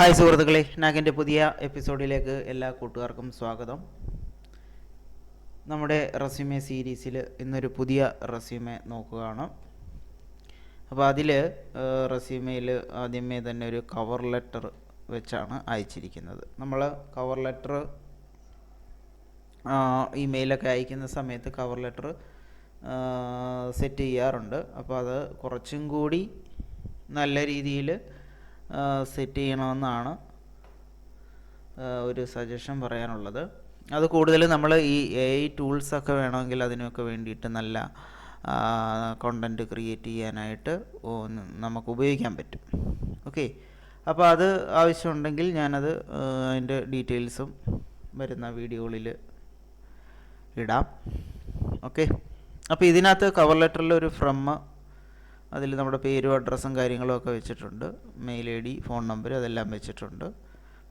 Hi സുഹൃത്തുക്കളെ നാഗിന്റെ പുതിയ എപ്പിസോഡിലേക്ക് എല്ലാ കൂട്ടുകാർക്കും സ്വാഗതം. നമ്മുടെ റെസ്യൂമെ സീരീസിൽ ഇന്നൊരു പുതിയ റെസ്യൂമെ നോക്കുകയാണ്. അപ്പോൾ അതിൽ റെസ്യൂമെയിൽ ആദ്യമേ തന്നെ ഒരു കവർ ലെറ്റർ വെച്ചാണ് അയച്ചിരിക്കുന്നത്. നമ്മൾ കവർ ലെറ്റർ ഇമെയിലൊക്കെ അയക്കുന്ന സമയത്ത് കവർ ലെറ്റർ സെറ്റ് ചെയ്യാറുണ്ട്. അപ്പോൾ അത് കുറച്ചും കൂടി നല്ല രീതിയിൽ സെറ്റ് ചെയ്യണമെന്നാണ് ഒരു സജഷൻ പറയാനുള്ളത്. അത് കൂടുതൽ നമ്മൾ ഈ എ ഐ ടൂൾസൊക്കെ വേണമെങ്കിൽ അതിനൊക്കെ വേണ്ടിയിട്ട് നല്ല കണ്ടന്റ് ക്രിയേറ്റ് ചെയ്യാനായിട്ട് നമുക്ക് ഉപയോഗിക്കാൻ പറ്റും. ഓക്കെ അപ്പോൾ അത് ആവശ്യമുണ്ടെങ്കിൽ ഞാനത് അതിന്റെ ഡീറ്റെയിൽസും വരുന്ന വീഡിയോകളിൽ ഇടാം. ഓക്കെ അപ്പോൾ ഇതിനകത്ത് കവർ ലെറ്ററിൽ ഒരു ഫ്രം അതിൽ നമ്മുടെ പേരും അഡ്രസ്സും കാര്യങ്ങളും ഒക്കെ വെച്ചിട്ടുണ്ട്. Mail I D phone number അതെല്ലാം വെച്ചിട്ടുണ്ട്.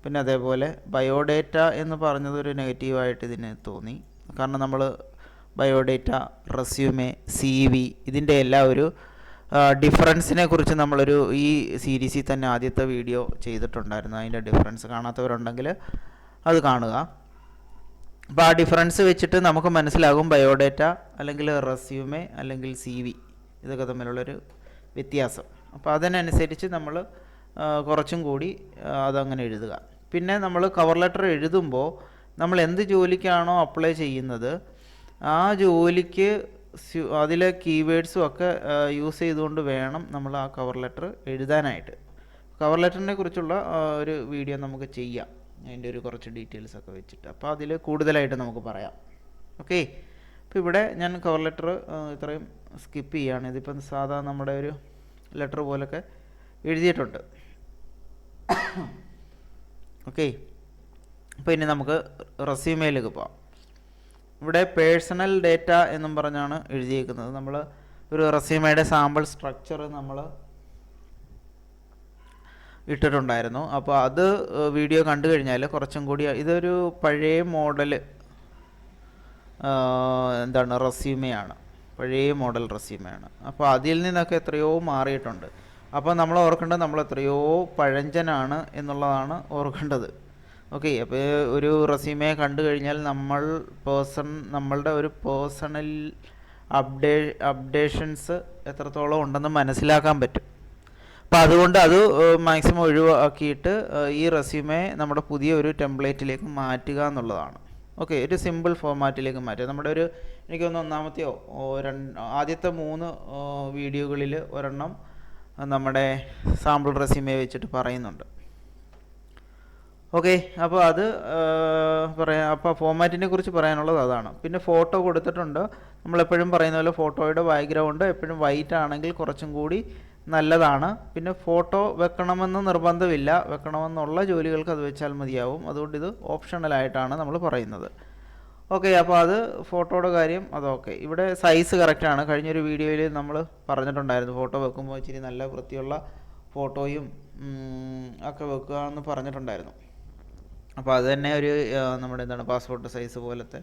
പിന്നെ അതേപോലെ ബയോഡേറ്റ എന്ന് പറഞ്ഞതൊരു നെഗറ്റീവായിട്ട് ഇതിന് തോന്നി. കാരണം നമ്മൾ ബയോഡേറ്റ റെസ്യൂമേ സി വി ഇതിന്റെ എല്ലാം ഒരു ഡിഫറൻസിനെ കുറിച്ച് നമ്മളൊരു ഈ സീരീസിൽ തന്നെ ആദ്യത്തെ വീഡിയോ ചെയ്തിട്ടുണ്ടായിരുന്നു. അതിന്റെ ഡിഫറൻസ് കാണാത്തവരുണ്ടെങ്കിൽ അത് കാണുക. അപ്പോൾ ആ ഡിഫറൻസ് വെച്ചിട്ട് നമുക്ക് മനസ്സിലാകും ബയോഡേറ്റ അല്ലെങ്കിൽ റെസ്യൂമേ അല്ലെങ്കിൽ സി വി ഇതൊക്കെ തമ്മിലുള്ളൊരു വ്യത്യാസം. അപ്പോൾ അതിനനുസരിച്ച് നമ്മൾ കുറച്ചും കൂടി അതങ്ങനെ എഴുതുക. പിന്നെ നമ്മൾ കവർ ലെറ്റർ എഴുതുമ്പോൾ നമ്മൾ എന്ത് ജോലിക്കാണോ അപ്ലൈ ചെയ്യുന്നത് ആ ജോലിക്ക് അതിലെ കീവേഡ്സും ഒക്കെ യൂസ് ചെയ്തുകൊണ്ട് വേണം നമ്മൾ ആ കവർ ലെറ്റർ എഴുതാനായിട്ട്. കവർ ലെറ്ററിനെ കുറിച്ചുള്ള ഒരു വീഡിയോ നമുക്ക് ചെയ്യാം. അതിന്റെ ഒരു കുറച്ച് ഡീറ്റെയിൽസ് ഒക്കെ വെച്ചിട്ട്. അപ്പോൾ അതിൽ കൂടുതലായിട്ട് നമുക്ക് പറയാം. ഓക്കെ അപ്പോൾ ഇവിടെ ഞാൻ കവർ ലെറ്റർ ഇത്രയും സ്കിപ്പ് ചെയ്യുകയാണ് ഇതിപ്പം സാധാ നമ്മുടെ ഒരു ലെറ്റർ പോലൊക്കെ എഴുതിയിട്ടുണ്ട്. ഓക്കെ. അപ്പോൾ ഇനി നമുക്ക് റെസ്യൂമയിലേക്ക് പോവാം. ഇവിടെ പേഴ്സണൽ ഡേറ്റ എന്നും പറഞ്ഞാണ് എഴുതിയേക്കുന്നത്. നമ്മൾ ഒരു റെസ്യൂമയുടെ സാമ്പിൾ സ്ട്രക്ചർ നമ്മൾ ഇട്ടിട്ടുണ്ടായിരുന്നു. അപ്പോൾ അത് വീഡിയോ കണ്ടു കഴിഞ്ഞാൽ കുറച്ചും കൂടി ഇതൊരു പഴയ മോഡൽ എന്താണ് റെസ്യൂമെയാണ്. പഴയ മോഡൽ റെസ്യൂമെയാണ് അപ്പോൾ അതിൽ നിന്നൊക്കെ എത്രയോ മാറിയിട്ടുണ്ട്. അപ്പോൾ നമ്മൾ ഓർക്കേണ്ടത് നമ്മൾ എത്രയോ പഴഞ്ചനാണ് എന്നുള്ളതാണ് ഓർക്കേണ്ടത്. ഓക്കെ അപ്പോൾ ഒരു റെസ്യൂമെ കണ്ടു കഴിഞ്ഞാൽ നമ്മൾ പേഴ്സൺ നമ്മളുടെ ഒരു പേഴ്സണൽ അപ്ഡേ അപ്ഡേഷൻസ് എത്രത്തോളം ഉണ്ടെന്ന് മനസ്സിലാക്കാൻ പറ്റും. അപ്പോൾ അതുകൊണ്ട് അത് മാക്സിമം ഒഴിവാക്കിയിട്ട് ഈ റെസ്യൂമെ നമ്മുടെ പുതിയ ഒരു ടെംപ്ലേറ്റിലേക്ക് മാറ്റുക എന്നുള്ളതാണ്. ഓക്കെ ഒരു സിമ്പിൾ ഫോർമാറ്റിലേക്ക് മാറ്റുക നമ്മുടെ ഒരു എനിക്ക് തോന്നുന്നു ഒന്നാമത്തെയോ രണ്ട് ആദ്യത്തെ മൂന്ന് വീഡിയോകളിൽ ഒരെണ്ണം നമ്മുടെ സാമ്പിൾ റെസ്യൂമേ വെച്ചിട്ട് പറയുന്നുണ്ട്. ഓക്കെ അപ്പോൾ അത് പറയാം അപ്പോൾ ഫോമാറ്റിനെ കുറിച്ച് പറയാനുള്ളത് അതാണ്. പിന്നെ ഫോട്ടോ കൊടുത്തിട്ടുണ്ട്. നമ്മളെപ്പോഴും പറയുന്ന പോലെ ഫോട്ടോയുടെ ബാക്ക്ഗ്രൗണ്ട് എപ്പോഴും വൈറ്റ് ആണെങ്കിൽ കുറച്ചും കൂടി നല്ലതാണ്. പിന്നെ ഫോട്ടോ വെക്കണമെന്ന് നിർബന്ധമില്ല. വെക്കണമെന്നുള്ള ജോലികൾക്ക് അത് വെച്ചാൽ മതിയാവും. അതുകൊണ്ട് ഇത് ഓപ്ഷണലായിട്ടാണ് നമ്മൾ പറയുന്നത്. ഓക്കെ അപ്പോൾ അത് ഫോട്ടോയുടെ കാര്യം അതൊക്കെ ഇവിടെ സൈസ് കറക്റ്റാണ്. കഴിഞ്ഞൊരു വീഡിയോയിൽ നമ്മൾ പറഞ്ഞിട്ടുണ്ടായിരുന്നു ഫോട്ടോ വെക്കുമ്പോൾ ഇച്ചിരി നല്ല വൃത്തിയുള്ള ഫോട്ടോയും ഒക്കെ വെക്കുക എന്ന് പറഞ്ഞിട്ടുണ്ടായിരുന്നു. അപ്പോൾ അത് തന്നെ ഒരു നമ്മുടെ എന്താണ് പാസ്പോർട്ട് സൈസ് പോലത്തെ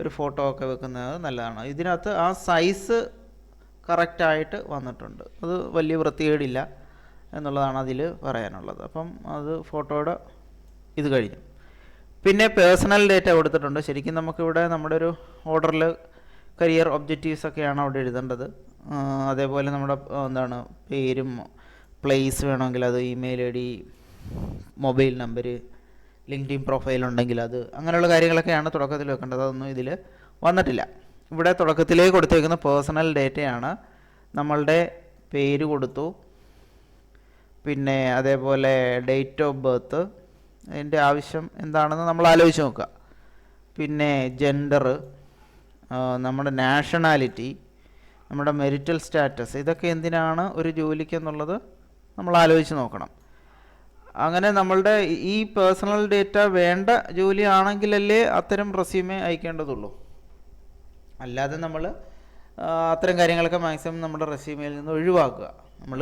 ഒരു ഫോട്ടോ ഒക്കെ വെക്കുന്നത് നല്ലതാണ്. ഇതിനകത്ത് ആ സൈസ് കറക്റ്റായിട്ട് വന്നിട്ടുണ്ട്. അത് വലിയ വൃത്തികേടില്ല എന്നുള്ളതാണ് അതിൽ പറയാനുള്ളത്. അപ്പം അത് ഫോട്ടോയുടെ ഇത് കഴിഞ്ഞു. പിന്നെ പേഴ്സണൽ ഡേറ്റ കൊടുത്തിട്ടുണ്ട്. ശരിക്കും നമുക്കിവിടെ നമ്മുടെ ഒരു ഓർഡറിൽ കരിയർ ഒബ്ജക്റ്റീവ്സ് ഒക്കെയാണ് അവിടെ എഴുതേണ്ടത്. അതേപോലെ നമ്മുടെ എന്താണ് പേരും പ്ലേസ് വേണമെങ്കിൽ അത് email I D mobile number LinkedIn profile ഉണ്ടെങ്കിൽ അത് അങ്ങനെയുള്ള കാര്യങ്ങളൊക്കെയാണ് തുടക്കത്തിൽ വെക്കേണ്ടത്. അതൊന്നും ഇതിൽ വന്നിട്ടില്ല. ഇവിടെ തുടക്കത്തിലേ കൊടുത്തേക്കുന്ന പേഴ്സണൽ ഡേറ്റയാണ് നമ്മളുടെ പേര് കൊടുത്തു. പിന്നെ അതേപോലെ ഡേറ്റ് ഓഫ് ബർത്ത് അതിന്റെ ആവശ്യം എന്താണെന്ന് നമ്മൾ ആലോചിച്ച് നോക്കുക. പിന്നെ ജെൻഡർ നമ്മുടെ നാഷണാലിറ്റി നമ്മുടെ മെരിറ്റൽ സ്റ്റാറ്റസ് ഇതൊക്കെ എന്തിനാണ് ഒരു ജോലിക്ക് എന്നുള്ളത് നമ്മൾ ആലോചിച്ച് നോക്കണം. അങ്ങനെ നമ്മളുടെ ഈ പേഴ്സണൽ ഡേറ്റ വേണ്ട ജോലിയാണെങ്കിലല്ലേ അത്തരം റെസ്യൂമേ അയക്കേണ്ടതുള്ളൂ. അല്ലാതെ നമ്മൾ അത്തരം കാര്യങ്ങളൊക്കെ മാക്സിമം നമ്മുടെ റെസ്യൂമിൽ നിന്ന് ഒഴിവാക്കുക. നമ്മൾ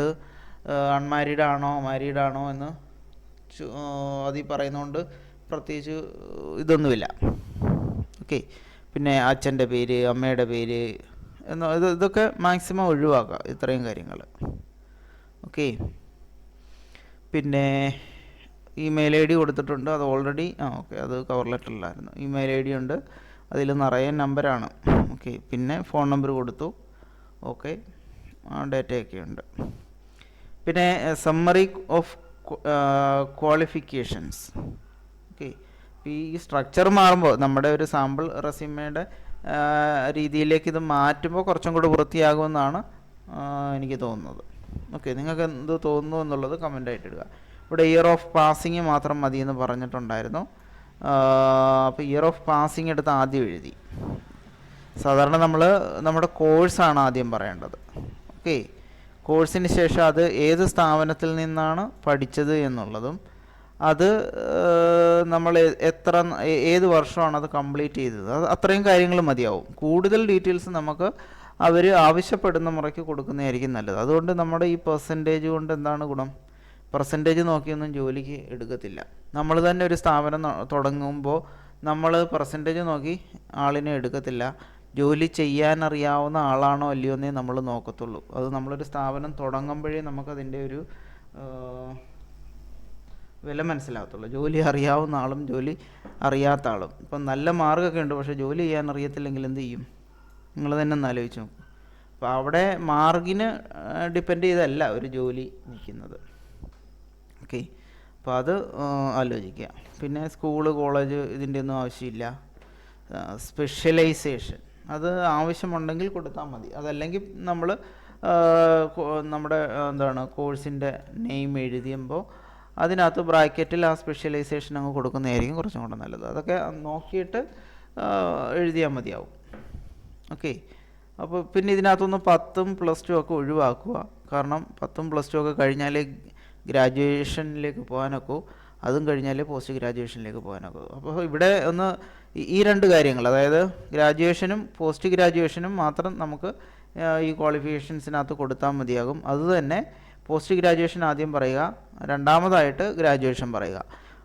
അൺമാരീഡ് ആണോ മാരീഡ് ആണോ എന്ന് അതിൽ പറയുന്നതുകൊണ്ട് പ്രത്യേകിച്ച് ഇതൊന്നുമില്ല. ഓക്കെ പിന്നെ അച്ഛന്റെ പേര് അമ്മയുടെ പേര് എന്ന ഇത് ഇതൊക്കെ മാക്സിമം ഒഴിവാക്കുക ഇത്രയും കാര്യങ്ങൾ ഓക്കെ പിന്നെ ഇമെയിൽ ഐ ഡി കൊടുത്തിട്ടുണ്ട്. അത് ഓൾറെഡി ആ ഓക്കെ അത് കവർ ലെറ്ററിലായിരുന്നു ഇമെയിൽ ഐ ഡി ഉണ്ട്. അതിൽ നിറയെ നമ്പറാണ് ഓക്കെ പിന്നെ ഫോൺ നമ്പർ കൊടുത്തു. ഓക്കെ ഡേറ്റയൊക്കെ ഉണ്ട്. പിന്നെ സമ്മറി ഓഫ് ക്വാളിഫിക്കേഷൻസ്. ഓക്കെ ഈ സ്ട്രക്ചർ മാറുമ്പോൾ നമ്മുടെ ഒരു സാമ്പിൾ റെസ്യൂമയുടെ രീതിയിലേക്ക് ഇത് മാറ്റുമ്പോൾ കുറച്ചും കൂടി വൃത്തിയാകുമെന്നാണ് എനിക്ക് തോന്നുന്നത്. ഓക്കെ നിങ്ങൾക്ക് എന്ത് തോന്നുന്നു എന്നുള്ളത് കമന്റായിട്ട് ഇടുക. ഇവിടെ ഇയർ ഓഫ് പാസിങ് മാത്രം മതി എന്ന് പറഞ്ഞിട്ടുണ്ടായിരുന്നു. അപ്പോൾ ഇയർ ഓഫ് പാസിംഗ് എടുത്ത് ആദ്യം എഴുതി. സാധാരണ നമ്മൾ നമ്മുടെ കോഴ്സാണ് ആദ്യം പറയേണ്ടത്. ഓക്കെ കോഴ്സിന് ശേഷം അത് ഏത് സ്ഥാപനത്തിൽ നിന്നാണ് പഠിച്ചത് എന്നുള്ളതും അത് നമ്മൾ എത്ര ഏത് വർഷമാണ് അത് കംപ്ലീറ്റ് ചെയ്തത്. അത് അത്രയും കാര്യങ്ങൾ മതിയാവും. കൂടുതൽ ഡീറ്റെയിൽസ് നമുക്ക് അവർ ആവശ്യപ്പെടുന്ന മുറയ്ക്ക് കൊടുക്കുന്നതായിരിക്കും നല്ലത്. അതുകൊണ്ട് നമ്മുടെ ഈ പെർസെന്റേജ് കൊണ്ട് എന്താണ് ഗുണം? പെർസെന്റേജ് നോക്കിയൊന്നും ജോലിക്ക് എടുക്കത്തില്ല. നമ്മൾ തന്നെ ഒരു സ്ഥാപനം തുടങ്ങുമ്പോൾ നമ്മൾ പെർസെന്റേജ് നോക്കി ആളിനെ എടുക്കത്തില്ല. ജോലി ചെയ്യാൻ അറിയാവുന്ന ആളാണോ അല്ലയോ എന്നേ നമ്മൾ നോക്കത്തുള്ളൂ. അത് നമ്മളൊരു സ്ഥാപനം തുടങ്ങുമ്പോഴേ നമുക്കതിന്റെ ഒരു വില മനസ്സിലാകത്തുള്ളൂ. ജോലി അറിയാവുന്ന ആളും ജോലി അറിയാത്ത ആളും. ഇപ്പം നല്ല മാർഗമൊക്കെ ഉണ്ട് പക്ഷേ ജോലി ചെയ്യാൻ അറിയത്തില്ലെങ്കിൽ എന്ത് ചെയ്യും? നിങ്ങൾ തന്നെ ഒന്ന് ആലോചിച്ച് നോക്കും. അപ്പോൾ അവിടെ മാർഗിന് ഡിപ്പെൻഡ് ചെയ്തല്ല ഒരു ജോലി നിൽക്കുന്നത്. ഓക്കെ. അപ്പോൾ അത് ആലോചിക്കുക. പിന്നെ സ്കൂൾ കോളേജ് ഇതിന്റെ ഒന്നും ആവശ്യമില്ല. സ്പെഷ്യലൈസേഷൻ. അത് ആവശ്യമുണ്ടെങ്കിൽ കൊടുത്താൽ മതി. അതല്ലെങ്കിൽ നമ്മൾ നമ്മുടെ എന്താണ് കോഴ്സിന്റെ നെയിം എഴുതിയുമ്പോൾ അതിനകത്ത് ബ്രാക്കറ്റിൽ ആ സ്പെഷ്യലൈസേഷൻ അങ്ങ് കൊടുക്കുന്നതായിരിക്കും കുറച്ചും കൂടെ നല്ലത്. അതൊക്കെ നോക്കിയിട്ട് എഴുതിയാൽ മതിയാവും. ഓക്കെ. അപ്പോൾ പിന്നെ ഇതിനകത്തുനിന്ന് പത്തും പ്ലസ് ടു ഒക്കെ ഒഴിവാക്കുക. കാരണം പത്തും പ്ലസ് ടു ഒക്കെ കഴിഞ്ഞാലേ ഗ്രാജുവേഷനിലേക്ക് പോകാനൊക്കെ. അതും കഴിഞ്ഞാലേ പോസ്റ്റ് ഗ്രാജുവേഷനിലേക്ക് പോകാനൊക്കെ. അപ്പോൾ ഇവിടെ ഒന്ന് ഈ- രണ്ട് കാര്യങ്ങൾ അതായത് ഗ്രാജുവേഷനും പോസ്റ്റ് ഗ്രാജുവേഷനും മാത്രം നമുക്ക് ഈ ക്വാളിഫിക്കേഷൻസിനകത്ത് കൊടുത്താൽ മതിയാകും. അതുതന്നെ പോസ്റ്റ് ഗ്രാജുവേഷൻ ആദ്യം പറയുക രണ്ടാമതായിട്ട് ഗ്രാജുവേഷൻ പറയുക.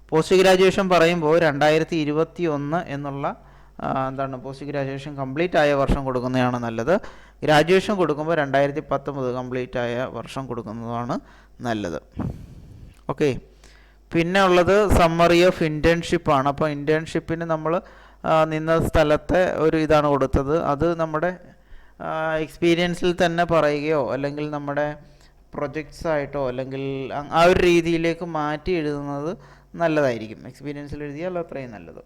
പോസ്റ്റ് ഗ്രാജുവേഷൻ പറയുമ്പോൾ രണ്ടായിരത്തി ഇരുപത്തി ഒന്ന് എന്നുള്ള എന്താണ് പോസ്റ്റ് ഗ്രാജുവേഷൻ കംപ്ലീറ്റ് ആയ വർഷം കൊടുക്കുന്നതാണ് നല്ലത്. ഗ്രാജുവേഷൻ കൊടുക്കുമ്പോൾ രണ്ടായിരത്തി പത്തൊമ്പത് കംപ്ലീറ്റ് ആയ വർഷം കൊടുക്കുന്നതാണ് നല്ലത്. ഓക്കെ പിന്നെ ഉള്ളത് സമ്മറി ഓഫ് ഇന്റേൺഷിപ്പാണ് അപ്പോൾ ഇന്റേൺഷിപ്പിന് നമ്മൾ നിന്ന സ്ഥലത്തെ ഒരു ഇതാണ് കൊടുത്തത്. അത് നമ്മുടെ എക്സ്പീരിയൻസിൽ തന്നെ പറയുകയോ അല്ലെങ്കിൽ നമ്മുടെ പ്രൊജക്ട്സ് ആയിട്ടോ അല്ലെങ്കിൽ ആ ഒരു രീതിയിലേക്ക് മാറ്റി എഴുതുന്നത് നല്ലതായിരിക്കും. എക്സ്പീരിയൻസിൽ എഴുതിയാൽ അത്രയും നല്ലത്.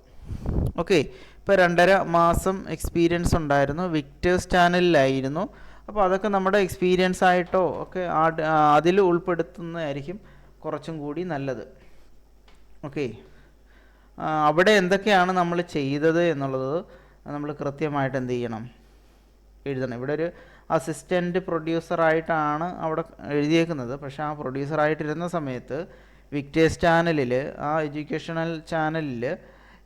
ഓക്കെ ഇപ്പോൾ രണ്ടര മാസം എക്സ്പീരിയൻസ് ഉണ്ടായിരുന്നു. വിക്ടേഴ്സ് ചാനലിലായിരുന്നു അപ്പോൾ അതൊക്കെ നമ്മുടെ എക്സ്പീരിയൻസ് ആയിട്ടോ ഒക്കെ അതിൽ ഉൾപ്പെടുത്തുന്നതായിരിക്കും കുറച്ചും കൂടി നല്ലത്. ഓക്കെ. അവിടെ എന്തൊക്കെയാണ് നമ്മൾ ചെയ്തത് എന്നുള്ളത് നമ്മൾ കൃത്യമായിട്ട് എന്ത് ചെയ്യണം? എഴുതണം. ഇവിടെ ഒരു അസിസ്റ്റന്റ് പ്രൊഡ്യൂസറായിട്ടാണ് അവിടെ എഴുതിയേക്കുന്നത്. പക്ഷേ ആ പ്രൊഡ്യൂസറായിട്ടിരുന്ന സമയത്ത് വിക്ടേഴ്സ് ചാനലിൽ ആ എഡ്യൂക്കേഷണൽ ചാനലിൽ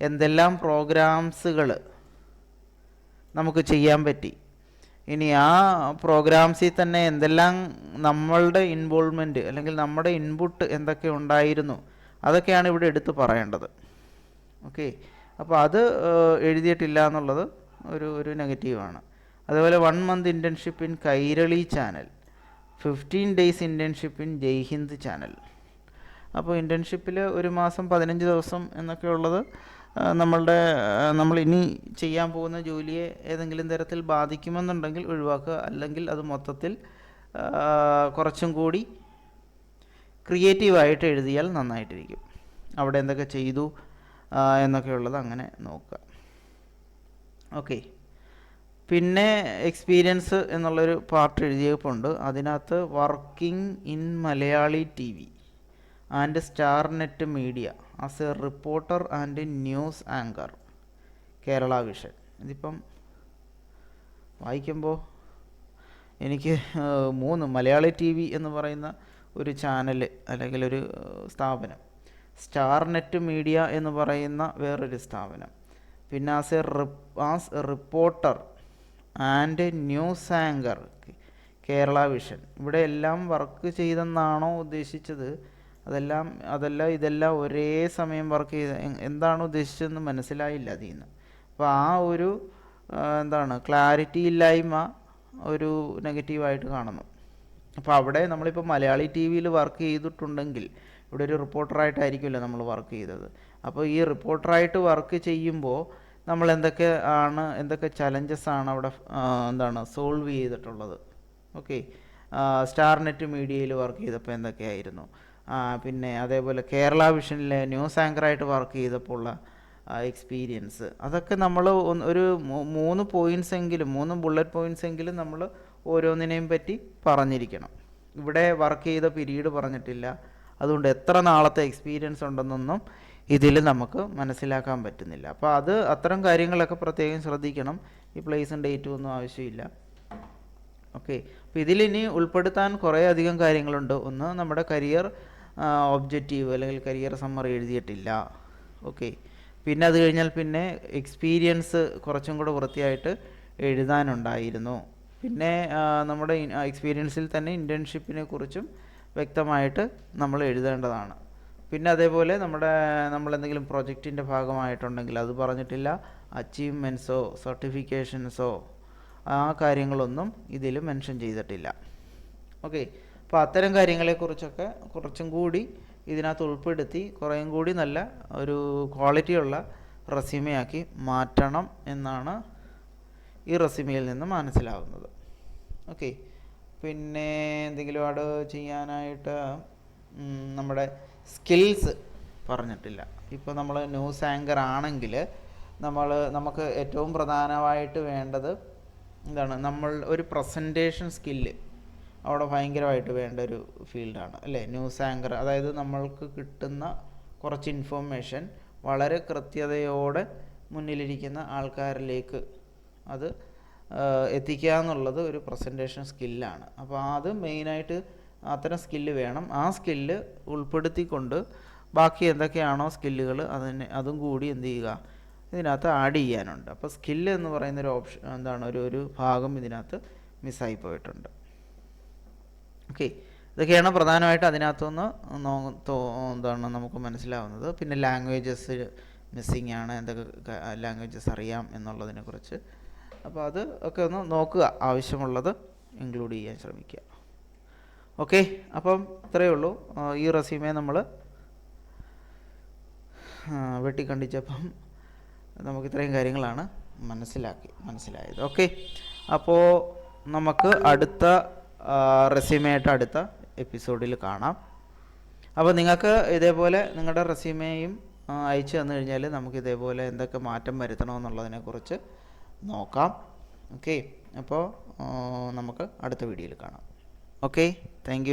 എന്തെല്ലാം പ്രോഗ്രാംസുകൾ നമുക്ക് ചെയ്യാൻ പറ്റി? ഇനി ആ പ്രോഗ്രാംസിൽ തന്നെ എന്തെല്ലാം നമ്മളുടെ ഇൻവോൾവ്മെന്റ് അല്ലെങ്കിൽ നമ്മുടെ ഇൻപുട്ട് എന്തൊക്കെ ഉണ്ടായിരുന്നു അതൊക്കെയാണ് ഇവിടെ എടുത്തു പറയേണ്ടത്. ഓക്കെ അപ്പോൾ അത് എഴുതിയിട്ടില്ല എന്നുള്ളത് ഒരു ഒരു നെഗറ്റീവാണ് അതുപോലെ one month internship in Kairali channel fifteen days internship in Jaihind channel അപ്പോൾ ഇന്റേൺഷിപ്പിൽ ഒരു മാസം പതിനഞ്ച് ദിവസം എന്നൊക്കെ ഉള്ളത് നമ്മളുടെ നമ്മൾ ഇനി ചെയ്യാൻ പോകുന്ന ജോലിയെ ഏതെങ്കിലും തരത്തിൽ ബാധിക്കുമെന്നുണ്ടെങ്കിൽ ഒഴിവാക്കുക. അല്ലെങ്കിൽ അത് മൊത്തത്തിൽ കുറച്ചും കൂടി ക്രിയേറ്റീവായിട്ട് എഴുതിയാൽ നന്നായിട്ടിരിക്കും. അവിടെ എന്തൊക്കെ ചെയ്തു എന്നൊക്കെയുള്ളത് അങ്ങനെ നോക്കുക. ഓക്കെ. പിന്നെ എക്സ്പീരിയൻസ് എന്നുള്ളൊരു പാർട്ട് എഴുതിയപ്പോണ്ട്. അതിനകത്ത് working in Malayali T V and star net media. As a reporter and news anchor Kerala vision ഇതിപ്പം വായിക്കുമ്പോൾ എനിക്ക് മൂന്ന് മലയാളി ടി വി എന്ന് പറയുന്ന ഒരു ചാനൽ അല്ലെങ്കിൽ ഒരു സ്ഥാപനം. സ്റ്റാർ നെറ്റ് മീഡിയ എന്ന് പറയുന്ന വേറൊരു സ്ഥാപനം. പിന്നെ as a as reporter and news anchor Kerala vision ഇവിടെ എല്ലാം വർക്ക് ചെയ്തെന്നാണോ ഉദ്ദേശിച്ചത്? അതെല്ലാം അതെല്ലാം ഇതെല്ലാം ഒരേ സമയം വർക്ക് ചെയ്ത് എന്താണ് ഉദ്ദേശിച്ചതെന്ന് മനസ്സിലായില്ല അതിൽ നിന്ന് അപ്പോൾ ആ ഒരു എന്താണ് ക്ലാരിറ്റി ഇല്ലായ്മ ഒരു നെഗറ്റീവായിട്ട് കാണുന്നു. അപ്പോൾ അവിടെ നമ്മളിപ്പോൾ മലയാളി ടി വിയിൽ വർക്ക് ചെയ്തിട്ടുണ്ടെങ്കിൽ ഇവിടെ ഒരു റിപ്പോർട്ടറായിട്ടായിരിക്കുമല്ലോ നമ്മൾ വർക്ക് ചെയ്തത്. അപ്പോൾ ഈ റിപ്പോർട്ടറായിട്ട് വർക്ക് ചെയ്യുമ്പോൾ നമ്മൾ എന്തൊക്കെ ആണ് എന്തൊക്കെ ചലഞ്ചസ് ആണ് അവിടെ എന്താണ് സോൾവ് ചെയ്തിട്ടുള്ളത്. ഓക്കെ സ്റ്റാർനെറ്റ് മീഡിയയിൽ വർക്ക് ചെയ്തപ്പോൾ എന്തൊക്കെയായിരുന്നു? പിന്നെ അതേപോലെ കേരള വിഷനിലെ ന്യൂസ് ആങ്കറായിട്ട് വർക്ക് ചെയ്തപ്പോൾ ഉള്ള എക്സ്പീരിയൻസ് അതൊക്കെ നമ്മൾ ഒരു മൂന്ന് പോയിന്റ്സ് എങ്കിലും മൂന്ന് ബുള്ളറ്റ് പോയിന്റ്സ് എങ്കിലും നമ്മൾ ഓരോന്നിനെയും പറ്റി പറഞ്ഞിരിക്കണം. ഇവിടെ വർക്ക് ചെയ്ത പിരീഡ് പറഞ്ഞിട്ടില്ല. അതുകൊണ്ട് എത്ര നാളത്തെ എക്സ്പീരിയൻസ് ഉണ്ടെന്നൊന്നും ഇതിൽ നമുക്ക് മനസ്സിലാക്കാൻ പറ്റുന്നില്ല. അപ്പോൾ അത് അത്തരം കാര്യങ്ങളൊക്കെ പ്രത്യേകം ശ്രദ്ധിക്കണം. ഈ പ്ലേസും ഡേറ്റും ഒന്നും ആവശ്യമില്ല. ഓക്കെ അപ്പോൾ ഇതിലിനി ഉൾപ്പെടുത്താൻ കുറേ അധികം കാര്യങ്ങളുണ്ട്. ഒന്ന് നമ്മുടെ കരിയർ ഒബ്ജക്റ്റീവ് അല്ലെങ്കിൽ കരിയർ സമ്മറി എഴുതിയിട്ടില്ല. ഓക്കെ പിന്നെ അത് കഴിഞ്ഞാൽ പിന്നെ എക്സ്പീരിയൻസ് കുറച്ചും കൂടെ വൃത്തിയായിട്ട് എഴുതാനുണ്ടായിരുന്നു. പിന്നെ നമ്മുടെ എക്സ്പീരിയൻസിൽ തന്നെ ഇന്റേൺഷിപ്പിനെ കുറിച്ചും വ്യക്തമായിട്ട് നമ്മൾ എഴുതേണ്ടതാണ്. പിന്നെ അതേപോലെ നമ്മുടെ നമ്മൾ എന്തെങ്കിലും പ്രൊജക്റ്റിന്റെ ഭാഗമായിട്ടുണ്ടെങ്കിൽ അത് പറഞ്ഞിട്ടില്ല അച്ചീവ്മെന്റ്സോ സർട്ടിഫിക്കേഷൻസോ ആ കാര്യങ്ങളൊന്നും ഇതിൽ മെൻഷൻ ചെയ്തിട്ടില്ല. ഓക്കെ അപ്പോൾ അത്തരം കാര്യങ്ങളെക്കുറിച്ചൊക്കെ കുറച്ചും കൂടി ഇതിനകത്ത് ഉൾപ്പെടുത്തി കുറേയും കൂടി നല്ല ഒരു ക്വാളിറ്റിയുള്ള റെസ്യൂമയാക്കി മാറ്റണം എന്നാണ് ഈ റെസ്യൂമയിൽ നിന്ന് മനസ്സിലാവുന്നത്. ഓക്കെ പിന്നെ എന്തെങ്കിലും ആഡ് ചെയ്യാനായിട്ട് നമ്മുടെ സ്കിൽസ് പറഞ്ഞിട്ടില്ല. ഇപ്പോൾ നമ്മൾ ന്യൂസ് ആങ്കർ ആണെങ്കിൽ നമ്മൾ നമുക്ക് ഏറ്റവും പ്രധാനമായിട്ട് വേണ്ടത് എന്താണ്? നമ്മൾ ഒരു പ്രസന്റേഷൻ സ്കില്ല് അവിടെ ഭയങ്കരമായിട്ട് വേണ്ട ഒരു ഫീൽഡാണ് അല്ലേ? ന്യൂസ് ആങ്കർ അതായത് നമ്മൾക്ക് കിട്ടുന്ന കുറച്ച് ഇൻഫോർമേഷൻ വളരെ കൃത്യതയോടെ മുന്നിലിരിക്കുന്ന ആൾക്കാരിലേക്ക് അത് എത്തിക്കുക എന്നുള്ളത് ഒരു പ്രസന്റേഷൻ സ്കില്ലാണ്. അപ്പോൾ അത് മെയിനായിട്ട് അത്തരം സ്കില്ല് വേണം. ആ സ്കില്ല് ഉൾപ്പെടുത്തിക്കൊണ്ട് ബാക്കി എന്തൊക്കെയാണോ സ്കില്ലുകൾ അതിന് അതും കൂടി എന്ത് ചെയ്യുക ഇതിനകത്ത് ആഡ് ചെയ്യാനുണ്ട്. അപ്പോൾ സ്കില്ല് എന്ന് പറയുന്ന ഒരു ഓപ്ഷൻ എന്താണ് ഒരു ഒരു ഭാഗം ഇതിനകത്ത് മിസ്സായി പോയിട്ടുണ്ട്. ഓക്കെ ഇതൊക്കെയാണ് പ്രധാനമായിട്ട് അതിനകത്തുനിന്ന് നോ എന്താണ് നമുക്ക് മനസ്സിലാവുന്നത്. പിന്നെ ലാംഗ്വേജസ് മിസ്സിങ് ആണ്. എന്തൊക്കെ ലാംഗ്വേജസ് അറിയാം എന്നുള്ളതിനെക്കുറിച്ച് അപ്പോൾ അത് ഒക്കെ ഒന്ന് നോക്കുക. ആവശ്യമുള്ളത് ഇൻക്ലൂഡ് ചെയ്യാൻ ശ്രമിക്കുക. ഓക്കെ അപ്പം ഇത്രയേ ഉള്ളൂ. ഈ റെസ്യൂമെ നമ്മൾ വെട്ടിക്കണ്ടിച്ചപ്പം നമുക്ക് ഇത്രയും കാര്യങ്ങളാണ് മനസ്സിലാക്കി മനസ്സിലായത്. ഓക്കെ അപ്പോൾ നമുക്ക് അടുത്ത റെസ്യൂമയായിട്ട് അടുത്ത എപ്പിസോഡിൽ കാണാം. അപ്പോൾ നിങ്ങൾക്ക് ഇതേപോലെ നിങ്ങളുടെ റെസ്യൂമേയും അയച്ചു തന്നു കഴിഞ്ഞാൽ നമുക്ക് ഇതേപോലെ എന്തൊക്കെ മാറ്റം വരുത്തണമെന്നുള്ളതിനെക്കുറിച്ച് നോക്കാം. ഓക്കെ? അപ്പോൾ നമുക്ക് അടുത്ത വീഡിയോയിൽ കാണാം. ഓക്കെ? താങ്ക്